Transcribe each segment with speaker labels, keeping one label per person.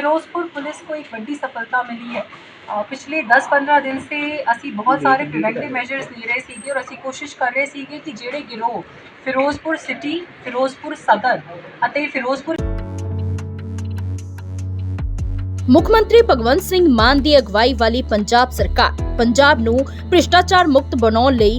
Speaker 1: Firozpur police को एक बड़ी सफलता मिली है ਅ, ਪਿਛਲੇ 10-15 ਦਿਨ ਸੇ ਅਸੀਂ ਬਹੁਤ ਸਾਰੇ ਪ੍ਰੀਵੈਂਟਿਵ ਮੈਜਰਸ ਲੈ ਰਹੇ ਸੀਗੇ ਔਰ ਅਸੀਂ ਕੋਸ਼ਿਸ਼ ਕਰ ਰਹੇ ਸੀਗੇ ਕਿ ਜਿਹੜੇ ਗਿਰੋਹ ਫਿਰੋਜ਼ਪੁਰ ਸਿਟੀ ਫਿਰੋਜ਼ਪੁਰ ਸਦਰ ਅਤੇ ਫਿਰੋਜ਼ਪੁਰ
Speaker 2: ਮੁੱਖ ਮੰਤਰੀ ਭਗਵੰਤ ਸਿੰਘ ਮਾਨ ਦੀ ਅਗਵਾਈ ਵਾਲੀ ਪੰਜਾਬ ਸਰਕਾਰ ਪੰਜਾਬ ਨੂੰ ਭ੍ਰਿਸ਼ਟਾਚਾਰ ਮੁਕਤ ਬਣਾਉਣ ਲਈ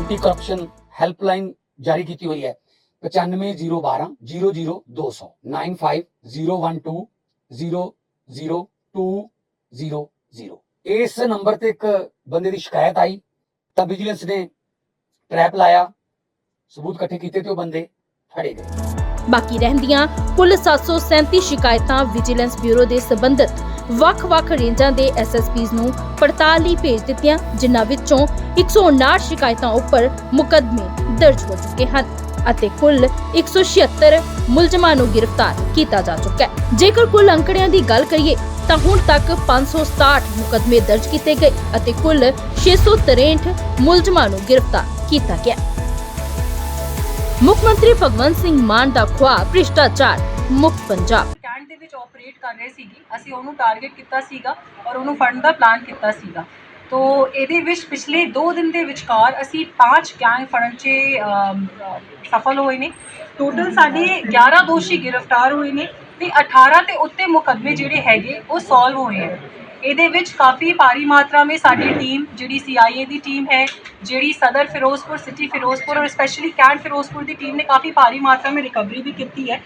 Speaker 3: ਐਂਟੀ ਕਰਪਸ਼ਨ ਹੈਲਪਲਾਈਨ ਜਾਰੀ ਕੀਤੀ ਹੋਈ ਹੈ। 95012 00200 95012 00200 ਇਸ ਨੰਬਰ ਤੇ ਇੱਕ ਬੰਦੇ ਦੀ ਸ਼ਿਕਾਇਤ ਆਈ, ਤਾਂ ਵਿਜੀਲੈਂਸ ਨੇ ਟਰੈਪ ਲਾਇਆ, ਸਬੂਤ ਇਕੱਠੇ ਕੀਤੇ ਤੇ ਉਹ ਬੰਦੇ ਫੜੇ ਗਏ।
Speaker 2: ਬਾਕੀ ਰਹਿੰਦੀਆਂ ਕੁੱਲ 737 ਸ਼ਿਕਾਇਤਾਂ ਵਿਜੀਲੈਂਸ ਬਿਊਰੋ ਦੇ ਸਬੰਧਤ। ਵੱਖ-ਵੱਖ ਰੇਂਜਾਂ ਦੇ ਐਸਐਸਪੀਜ਼ ਨੂੰ ਪੜਤਾਲ ਲਈ ਭੇਜ ਦਿੱਤੀਆਂ, ਜਿਨ੍ਹਾਂ ਵਿੱਚੋਂ 159 ਸ਼ਿਕਾਇਤਾਂ ਉੱਪਰ ਮੁਕੱਦਮੇ ਦਰਜ ਹੋ ਚੁੱਕੇ ਹਨ ਅਤੇ ਕੁੱਲ 176 ਮੁਲਜ਼ਮਾਂ ਨੂੰ ਗ੍ਰਿਫਤਾਰ ਕੀਤਾ ਜਾ ਚੁੱਕਾ ਹੈ। ਜੇਕਰ ਕੁੱਲ ਅੰਕੜਿਆਂ ਦੀ ਗੱਲ ਕਰੀਏ, ਤਾਂ ਹੁਣ ਤੱਕ 567 ਮੁਕਦਮੇ ਦਰਜ ਕੀਤੇ ਗਏ ਅਤੇ ਕੁੱਲ 663 ਮੁਲਜ਼ਮਾਂ ਨੂੰ ਗ੍ਰਿਫਤਾਰ ਕੀਤਾ ਗਿਆ ਮੁੱਖ ਮੰਤਰੀ ਭਗਵੰਤ ਸਿੰਘ ਮਾਨ ਦਾ ਖੁਆਬ ਭ੍ਰਿਸ਼ਟਾਚਾਰ ਮੁਕਤ ਪੰਜਾਬ
Speaker 1: ਵਿੱਚ ਆਪਰੇਟ ਕਰ ਰਹੇ ਸੀਗੇ ਅਸੀਂ ਉਹਨੂੰ ਟਾਰਗੇਟ ਕੀਤਾ ਸੀਗਾ ਔਰ ਉਹਨੂੰ ਫੜਨ ਦਾ ਪਲਾਨ ਕੀਤਾ ਸੀਗਾ। ਤੋ ਇਹਦੇ ਵਿੱਚ ਪਿਛਲੇ 2 ਦਿਨ ਦੇ ਵਿਚਕਾਰ ਅਸੀਂ 5 ਗੈਂਗ ਫੜਨ 'ਚ ਸਫਲ ਹੋਏ ਨੇ। ਟੋਟਲ ਸਾਡੇ 11 ਦੋਸ਼ੀ ਗ੍ਰਿਫਤਾਰ ਹੋਏ ਨੇ ਤੇ 18 ਤੇ ਉੱਤੇ ਮੁਕੱਦਮੇ ਜਿਹੜੇ ਹੈਗੇ ਉਹ ਸੋਲਵ ਹੋਏ ਹੈ ਇਹਦੇ ਵਿੱਚ ਕਾਫੀ ਭਾਰੀ ਮਾਤਰਾ ਵਿੱਚ ਸਾਡੀ ਟੀਮ ਜਿਹੜੀ ਸੀਆਈਏ ਦੀ ਟੀਮ ਹੈ ਜਿਹੜੀ ਸਦਰ ਫਿਰੋਜ਼ਪੁਰ ਸਿਟੀ ਫਿਰੋਜ਼ਪੁਰ ਔਰ ਸਪੈਸ਼ਲੀ ਕੈਂਟ ਫਿਰੋਜ਼ਪੁਰ ਦੀ ਟੀਮ ਨੇ ਕਾਫੀ ਭਾਰੀ ਮਾਤਰਾ ਵਿੱਚ ਰਿਕਵਰੀ ਵੀ ਕੀਤੀ ਹੈ।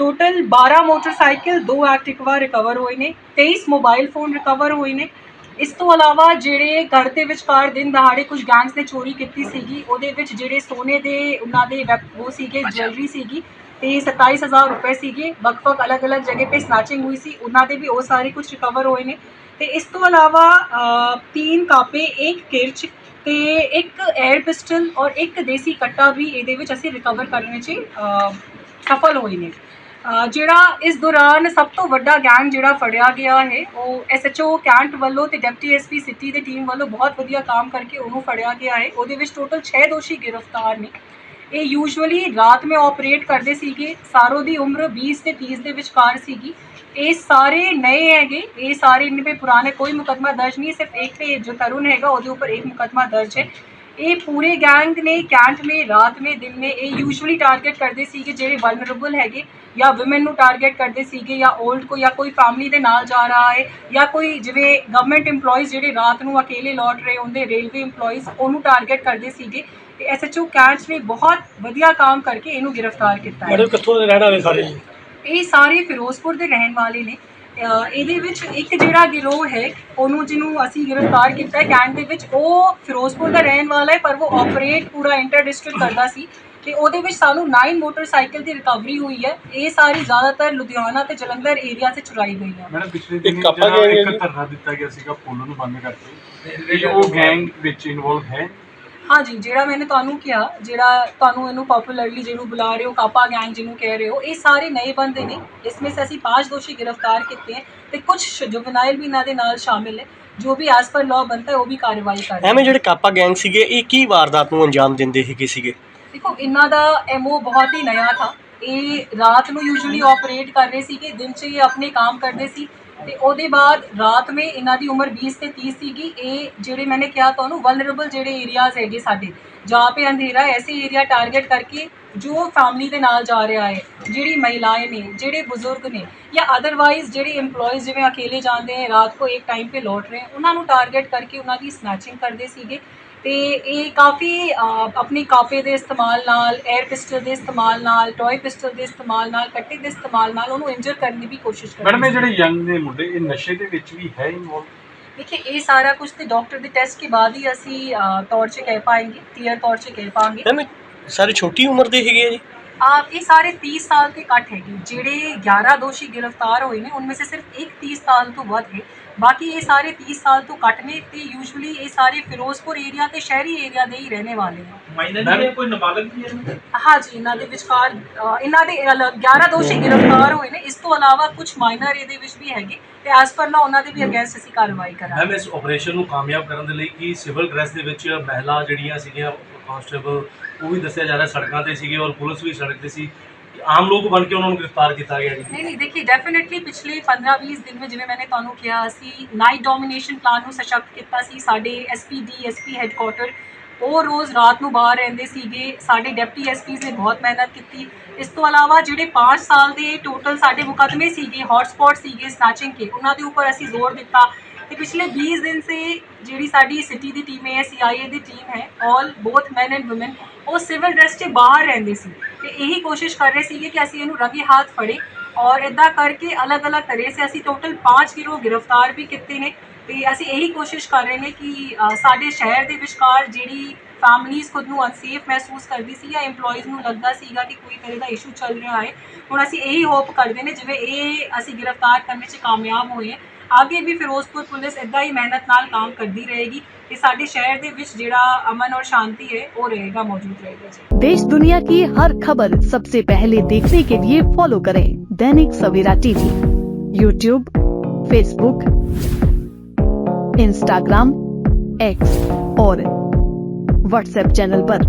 Speaker 1: ਟੋਟਲ બારા ਮੋਟਰਸਾਈਕਲ ਦੋ ਐਕਟਿਵਾ ਰਿਕਵਰ ਹੋਏ ਨੇ 23 ਮੋਬਾਈਲ ਫੋਨ ਰਿਕਵਰ ਹੋਏ ਨੇ ਇਸ ਤੋਂ ਇਲਾਵਾ ਜਿਹੜੇ ਘਰ ਦੇ ਵਿਚਕਾਰ ਦਿਨ ਦਹਾੜੇ ਕੁਝ ਗੈਂਗਸ ਨੇ ਚੋਰੀ ਕੀਤੀ ਸੀਗੀ ਉਹਦੇ ਵਿੱਚ ਜਿਹੜੇ ਸੋਨੇ ਦੇ ਉਹਨਾਂ ਦੇ ਉਹ ਸੀਗੇ ਜਵੈਲਰੀ ਸੀਗੀ ਤੇ 27000 ਰੁਪਏ ਸੀਗੇ ਵੱਖ-ਵੱਖ ਅਲੱਗ-ਅਲੱਗ ਜਗ੍ਹਾ ਤੇ ਸਨੈਚਿੰਗ ਹੋਈ ਸੀ ਉਹਨਾਂ ਦੇ ਵੀ ਉਹ ਸਾਰੇ ਕੁਝ ਰਿਕਵਰ ਹੋਏ ਨੇ ਤੇ ਇਸ ਤੋਂ ਇਲਾਵਾ ਤਿੰਨ ਕਾਪੇ ਇੱਕ ਕਿਰਚ ਤੇ ਇੱਕ 에ਅਰ ਪਿਸਟਲ ਔਰ ਇੱਕ ਦੇਸੀ ਕੱਟਾ ਵੀ ਇਹਦੇ ਵਿੱਚ ਅਸੀਂ ਰਿਕਵਰ ਕਰਨ ਵਿੱਚ ਸਫਲ ਹੋਏ ਨੇ ਜਿਹੜਾ ਇਸ ਦੌਰਾਨ ਸਭ ਤੋਂ ਵੱਡਾ ਗੈਂਗ ਜਿਹੜਾ ਫੜਿਆ ਗਿਆ ਹੈ, ਉਹ ਐਸਐਚਓ ਕੈਂਟ ਵੱਲੋਂ ਤੇ ਡਿਪਟੀ ਐਸਪੀ ਸਿਟੀ ਦੀ ਟੀਮ ਵੱਲੋਂ ਬਹੁਤ ਵਧੀਆ ਕੰਮ ਕਰਕੇ ਉਹਨੂੰ ਫੜਿਆ ਗਿਆ ਹੈ। ਉਹਦੇ ਵਿੱਚ ਟੋਟਲ 6 ਦੋਸ਼ੀ ਗ੍ਰਿਫਤਾਰ ਨੇ। ਇਹ ਯੂਜੂਅਲੀ ਰਾਤ में ਆਪਰੇਟ ਕਰਦੇ ਸੀਗੇ, ਸਾਰੋ ਦੀ ਉਮਰ 20 ਤੇ 30 ਦੇ ਵਿਚਕਾਰ ਸੀਗੀ। ਇਹ ਸਾਰੇ ਨਏ ਹੈਗੇ, ਇਹ ਸਾਰੇ ਇਨ पे ਪੁਰਾਣੇ, ਕੋਈ ਮੁਕਦਮਾ ਦਰਜ ਨਹੀਂ, ਸਿਰਫ ਇੱਕ ਤੇ ਜੋ ਤਰੁਣ ਹੈਗਾ, ਉਹਦੇ ਉੱਪਰ ਇੱਕ ਮੁਕਦਮਾ ਦਰਜ ਹੈ। ਇਹ ਪੂਰੇ ਗੈਂਗ ਨੇ ਕੈਂਟ ਮੇ ਰਾਤ ਮੇ ਦਿਨ ਮੇ ਇਹ ਯੂਜੂਅਲੀ ਟਾਰਗੇਟ ਕਰਦੇ ਸੀਗੇ ਜਿਹੜੇ ਵਲਨਰੇਬਲ ਹੈਗੇ ਜਾਂ ਔਮਨ ਨੂੰ ਟਾਰਗੇਟ ਕਰਦੇ ਸੀਗੇ ਜਾਂ 올ਡ ਕੋ ਜਾਂ ਕੋਈ ਫੈਮਿਲੀ ਦੇ ਨਾਲ ਜਾ ਰਹਾ ਹੈ ਜਾਂ ਕੋਈ ਜਿਵੇਂ ਗਵਰਨਮੈਂਟ EMPLOYEES ਜਿਹੜੇ ਰਾਤ ਨੂੰ ਅਕੇਲੇ ਲੌਟ ਰਹੇ ਹੁੰਦੇ ਰੇਲਵੇ EMPLOYEES ਉਹਨੂੰ ਟਾਰਗੇਟ ਕਰਦੇ ਸੀਗੇ। ਤੇ ਐਸਐਚਓ ਕੈਂਟ ਨੇ ਬਹੁਤ ਵਧੀਆ ਕੰਮ ਕਰਕੇ ਇਹਨੂੰ ਗ੍ਰਿਫਤਾਰ ਕੀਤਾ ਹੈ। ਇਹ ਸਾਰੇ ਫਿਰੋਜ਼ਪੁਰ ਦੇ ਰਹਿਣ ਵਾਲੇ ਨੇ। ਇਹਦੇ ਵਿੱਚ ਇੱਕ ਜਿਹੜਾ ਗਿਰੋਹ ਹੈ ਉਹਨੂੰ ਜਿਹਨੂੰ ਅਸੀਂ ਗ੍ਰਿਫਤਾਰ ਕੀਤਾ ਹੈ ਕੈਂਟ ਦੇ ਵਿੱਚ ਉਹ ਫਿਰੋਜ਼ਪੁਰ ਦਾ ਰਹਿਣ ਵਾਲਾ ਹੈ ਪਰ ਉਹ ਆਪਰੇਟ ਪੂਰਾ ਇੰਟਰ ਡਿਸਟ੍ਰਿਕਟ ਕਰਦਾ ਸੀ ਤੇ ਉਹਦੇ ਵਿੱਚ ਸਾਨੂੰ 9 ਮੋਟਰਸਾਈਕਲ ਦੀ ਰਿਕਵਰੀ ਹੋਈ ਹੈ। ਇਹ ਸਾਰੀ ਜ਼ਿਆਦਾਤਰ ਲੁਧਿਆਣਾ ਤੇ ਜਲੰਧਰ ਏਰੀਆ 'ਚ ਚੁਰਾਈ ਗਈ ਹੈ।
Speaker 4: ਮੈਡਮ ਪਿਛਲੇ
Speaker 5: ਇੱਕ
Speaker 4: ਦਿਨ ਜਿਹੜਾ ਇੱਕ। ਧਰਨਾ ਦਿੱਤਾ ਗਿਆ ਸੀਗਾ ਪੁਲ ਨੂੰ ਬੰਦ ਕਰਕੇ। ਤੇ ਉਹ ਗੈਂਗ ਵਿੱਚ ਇਨਵੋਲਵ ਹੈ
Speaker 1: ਹਾਂਜੀ ਜਿਹੜਾ ਮੈਂ ਤੁਹਾਨੂੰ ਕਿਹਾ ਜਿਹੜਾ ਤੁਹਾਨੂੰ ਇਹਨੂੰ ਪਪੂਲਰਲੀ ਜਿਹਨੂੰ ਬੁਲਾ ਰਹੇ ਹੋ ਕਾਪਾ ਗੈਂਗ ਜਿਹਨੂੰ ਕਹਿ ਰਹੇ ਹੋ ਇਹ ਸਾਰੇ ਨਏ ਬੰਦੇ ਨੇ ਇਸ ਵਿੱਚ ਅਸੀਂ ਪੰਜ ਦੋਸ਼ੀ ਗ੍ਰਿਫਤਾਰ ਕੀਤੇ ਹੈ ਤੇ ਕੁਝ ਜੁਵਨਾਈਲ ਵੀ ਇਹਨਾਂ ਦੇ ਨਾਲ ਸ਼ਾਮਿਲ ਹੈ ਜੋ ਵੀ ਐਸ ਪਰ ਲਾਅ ਬਣਦਾ ਉਹ ਵੀ ਕਾਰਵਾਈ ਕਰਦੇ
Speaker 5: ਐਵੇਂ ਜਿਹੜੇ ਕਾਪਾ ਗੈਂਗ ਸੀਗੇ ਇਹ ਕੀ ਵਾਰਦਾਤ ਨੂੰ ਅੰਜਾਮ ਦਿੰਦੇ ਹੈਗੇ ਸੀਗੇ
Speaker 1: ਦੇਖੋ ਇਹਨਾਂ ਦਾ ਐਮਓ ਬਹੁਤ ਹੀ ਨਿਆ ਥਾ ਇਹ ਰਾਤ ਨੂੰ ਯੂਜੂਲੀ ਆਪਰੇਟ ਕਰ ਰਹੇ ਸੀਗੇ ਦਿਨ 'ਚ ਇਹ ਆਪਣੇ ਕੰਮ ਕਰਦੇ ਸੀ ਤੇ ਉਹਦੇ ਬਾਅਦ ਰਾਤ ਮੇ ਇਹਨਾਂ ਦੀ ਉਮਰ 20 ਤੇ 30 ਸੀਗੀ, ਇਹ ਜਿਹੜੇ ਮੈਨੇ ਕਿਹਾ ਤੁਹਾਨੂੰ ਵਲਨਰੇਬਲ ਜਿਹੜੇ ਏਰੀਆਜ਼ ਹੈਗੇ ਸਾਡੇ, ਜਾਂ ਪੇ ਅੰਧੇਰਾ ਐਸੇ ਏਰੀਆ ਟਾਰਗੇਟ ਕਰਕੇ ਜੋ ਫੈਮਿਲੀ ਦੇ ਨਾਲ ਜਾ ਰਿਹਾ ਹੈ, ਜਿਹੜੀ ਮਹਿਲਾਏ ਨੇ, ਜਿਹੜੇ ਬਜ਼ੁਰਗ ਨੇ, ਜਾਂ ਅਦਰਵਾਈਜ਼ ਜਿਹੜੇ EMPLOYEES ਜਿਵੇਂ ਅਕੇਲੇ ਜਾਂਦੇ ਹਨ ਰਾਤ ਕੋ ਇੱਕ ਟਾਈਮ 'ਤੇ ਲੌਟ ਰਹੇ ਉਹਨਾਂ ਨੂੰ ਟਾਰਗੇਟ ਕਰਕੇ ਉਹਨਾਂ ਦੀ ਸਨੈਚਿੰਗ ਕਰਦੇ ਸੀਗੇ। ਤੇ ਇਹ ਕਾਫੀ ਆਪਣੀ ਕਾਫੇ ਦੇ ਇਸਤੇਮਾਲ ਨਾਲ 에ਅਰ ਪਿਸਟਲ ਦੇ ਇਸਤੇਮਾਲ ਨਾਲ ਟੌਏ ਪਿਸਟਲ ਦੇ ਇਸਤੇਮਾਲ ਨਾਲ ਕੱਟੇ ਦੇ ਇਸਤੇਮਾਲ ਨਾਲ ਉਹਨੂੰ ਇੰਜਰ ਕਰਨ ਦੀ ਵੀ ਕੋਸ਼ਿਸ਼ ਕਰਦੇ
Speaker 4: ਮੈਡਮ ਇਹ ਜਿਹੜੇ ਯੰਗ ਦੇ ਮੁੰਡੇ ਇਹ ਨਸ਼ੇ ਦੇ ਵਿੱਚ ਵੀ ਹੈ ਇਨਵੋਲਵ
Speaker 1: ਦੇਖਿਏ ਇਹ ਸਾਰਾ ਕੁਝ ਤੇ ਡਾਕਟਰ ਦੇ ਟੈਸਟ ਕੇ ਬਾਅਦ ਹੀ ਅਸੀਂ ਤੌਰ 'ਚ ਕਹਿ ਪਾਏਂਗੇ ਕਲੀਅਰ ਤੌਰ 'ਚ ਕਹਿ
Speaker 5: ਪਾਵਾਂਗੇ। ਸਾਰੇ ਛੋਟੀ ਉਮਰ ਦੇ ਹੈਗੇ ਜੀ?
Speaker 1: आ, ये सारे 30 साल के कट है जोड़े 11 दोषी गिरफ्तार होए ने उनमें से सिर्फ एक 30 साल तो ਵੱਧ ਹੈ। ਬਾਕੀ ਇਹ ਸਾਰੇ 30 ਸਾਲ ਤੋਂ ਘੱਟ ਨੇ ਤੇ ਯੂਜੂਲੀ ਇਹ ਸਾਰੇ ਫਿਰੋਜ਼ਪੁਰ ਏਰੀਆ ਤੇ ਸ਼ਹਿਰੀ ਏਰੀਆ ਦੇ ਹੀ ਰਹਿਣੇ ਵਾਲੇ ਨੇ।
Speaker 6: ਮਾਈਨਰ ਵੀ ਕੋਈ ਨਾਬਾਲਗ ਵੀ ਹੈ?
Speaker 1: ਹਾਂਜੀ ਇਹਨਾਂ ਦੇ ਵਿਚਕਾਰ ਅ, ਇਹਨਾਂ ਦੇ ਅਲ- 11 ਦੋਸ਼ੀ ਗ੍ਰਿਫਤਾਰ ਹੋਏ ਨੇ। ਇਸ ਤੋਂ ਇਲਾਵਾ ਕੁਝ ਮਾਈਨਰ ਇਹਦੇ ਵਿੱਚ ਵੀ ਹੈਗੇ। ਤੇ ਐਸ ਪਰ ਲਾ ਉਹਨਾਂ ਦੇ ਵੀ ਅਗੇਂਸਟ ਅਸੀਂ ਕਾਰਵਾਈ ਕਰਾਂਗੇ।
Speaker 7: ਮੈਮ ਇਸ ਆਪਰੇਸ਼ਨ ਨੂੰ ਕਾਮਯਾਬ ਕਰਨ ਦੇ ਲਈ ਕੀ ਸਿਵਲ ਡਰੈਸ ਦੇ ਵਿੱਚ ਮਹਿਲਾ ਜਿਹੜੀਆਂ ਸੀਗੀਆਂ ਕਾਂਸਟੇਬਲ, ਉਹ ਵੀ ਦੱਸਿਆ ਜਾ ਰਿਹਾ ਸੜਕਾਂ ਤੇ ਸੀਗੇ ਔਰ ਪੁਲਿਸ ਵੀ ਸੜਕ ਤੇ ਸੀ। ਆਮ ਲੋਕ ਬਣ ਕੇ ਉਹਨਾਂ ਨੂੰ ਗ੍ਰਿਫਤਾਰ ਕੀਤਾ ਗਿਆ ਜੀ।
Speaker 1: ਨਹੀਂ ਨਹੀਂ ਦੇਖिए ਡੈਫੀਨਿਟਲੀ ਪਿਛਲੇ 15-20 ਦਿਨ ਵਿੱਚ ਜਿਵੇਂ ਮੈंने ਤੁਹਾਨੂੰ ਕਿਹਾ, ਅਸੀਂ ਨਾਈਟ ਡੋਮੀਨੇਸ਼ਨ ਪਲਾਨ ਨੂੰ ਸਸ਼ਕਤ ਕੀਤਾ ਸੀ। ਸਾਡੇ ਐਸਪੀ ਡੀਐਸਪੀ ਹੈੱਡਕੁਆਟਰ ਉਹ ਰੋਜ਼ ਰਾਤ ਨੂੰ ਬਾਹਰ ਰਹਿੰਦੇ ਸੀਗੇ। ਸਾਡੇ ਡਿਪਟੀ ਐਸਪੀਜ਼ ਨੇ ਬਹੁਤ ਮਿਹਨਤ ਕੀਤੀ। ਇਸ ਤੋਂ ਇਲਾਵਾ ਜਿਹੜੇ 5 ਸਾਲ ਦੇ ਟੋਟਲ ਸਾਡੇ ਮੁਕੱਦਮੇ ਸੀਗੇ ਹੌਟਸਪੌਟ ਸੀਗੇ ਸਨੈਚਿੰਗ ਕੇ, ਉਹਨਾਂ ਦੇ ਉੱਪਰ ਅਸੀਂ ਜ਼ੋਰ ਦਿੱਤਾ। ਤੇ ਪਿਛਲੇ 20 ਦਿਨ ਸੇ ਜਿਹੜੀ ਸਾਡੀ ਸਿਟੀ ਦੀ ਟੀਮ ਹੈ ਸੀਆਈਏ ਦੀ ਟੀਮ ਹੈ all both man and woman ਉਹ ਸਿਵਲ ਡਰੈਸ 'ਚ ਬਾਹਰ ਰਹਿੰਦੇ ਸੀ। ਤੇ ਇਹੀ ਕੋਸ਼ਿਸ਼ ਕਰ ਰਹੇ ਸੀਗੇ ਕਿ ਅਸੀਂ ਇਹਨੂੰ ਰੰਗੇ ਹੱਥ ਫੜੇ ਔਰ ਇਦਾਂ ਕਰਕੇ ਅਲੱਗ-ਅਲੱਗ ਤਰ੍ਹਾਂ ਸੇ। ਅਸੀਂ ਟੋਟਲ 5 ਗਿਰੋਹ ਗ੍ਰਿਫਤਾਰ ਵੀ ਕੀਤੇ ਨੇ ਤੇ ਅਸੀਂ ਇਹੀ ਕੋਸ਼ਿਸ਼ ਕਰ ਰਹੇ ਨੇ ਕਿ ਸਾਡੇ ਸ਼ਹਿਰ ਦੇ ਵਿਚਕਾਰ ਜਿਹੜੀ ਫੈਮਲੀਜ਼ ਖੁਦ ਨੂੰ ਅਨਸੇਫ ਮਹਿਸੂਸ ਕਰਦੀ ਸੀ ਜਾਂ EMPLOYEES ਨੂੰ ਲੱਗਦਾ ਸੀਗਾ ਕਿ ਕੋਈ ਤਰ੍ਹਾਂ ਦਾ ਇਸ਼ੂ ਚੱਲ ਰਿਹਾ ਹੈ, ਹੁਣ ਅਸੀਂ ਇਹੀ ਹੋਪ ਕਰਦੇ ਨੇ ਜਿਵੇਂ ਇਹ ਅਸੀਂ ਗ੍ਰਿਫਤਾਰ ਕਰਨ 'ਚ ਕਾਮਯਾਬ ਹੋਏ ਅੱਗੇ ਵੀ ਫਿਰੋਜ਼ਪੁਰ ਪੁਲਿਸ ਇਦਾਂ ਹੀ ਮਿਹਨਤ ਨਾਲ ਕੰਮ ਕਰਦੀ ਰਹੇਗੀ ਤੇ ਸਾਡੇ ਸ਼ਹਿਰ ਦੇ ਵਿੱਚ ਜਿਹੜਾ ਅਮਨ ਔਰ ਸ਼ਾਂਤੀ ਹੈ ਉਹ ਰਹੇਗਾ ਮੌਜੂਦ ਰਹੇਗਾ ਜੀ
Speaker 8: देश दुनिया की हर खबर सबसे पहले देखने के लिए फॉलो करें Dainik Savera TV YouTube Facebook Instagram X और व्हाट्सएप चैनल पर।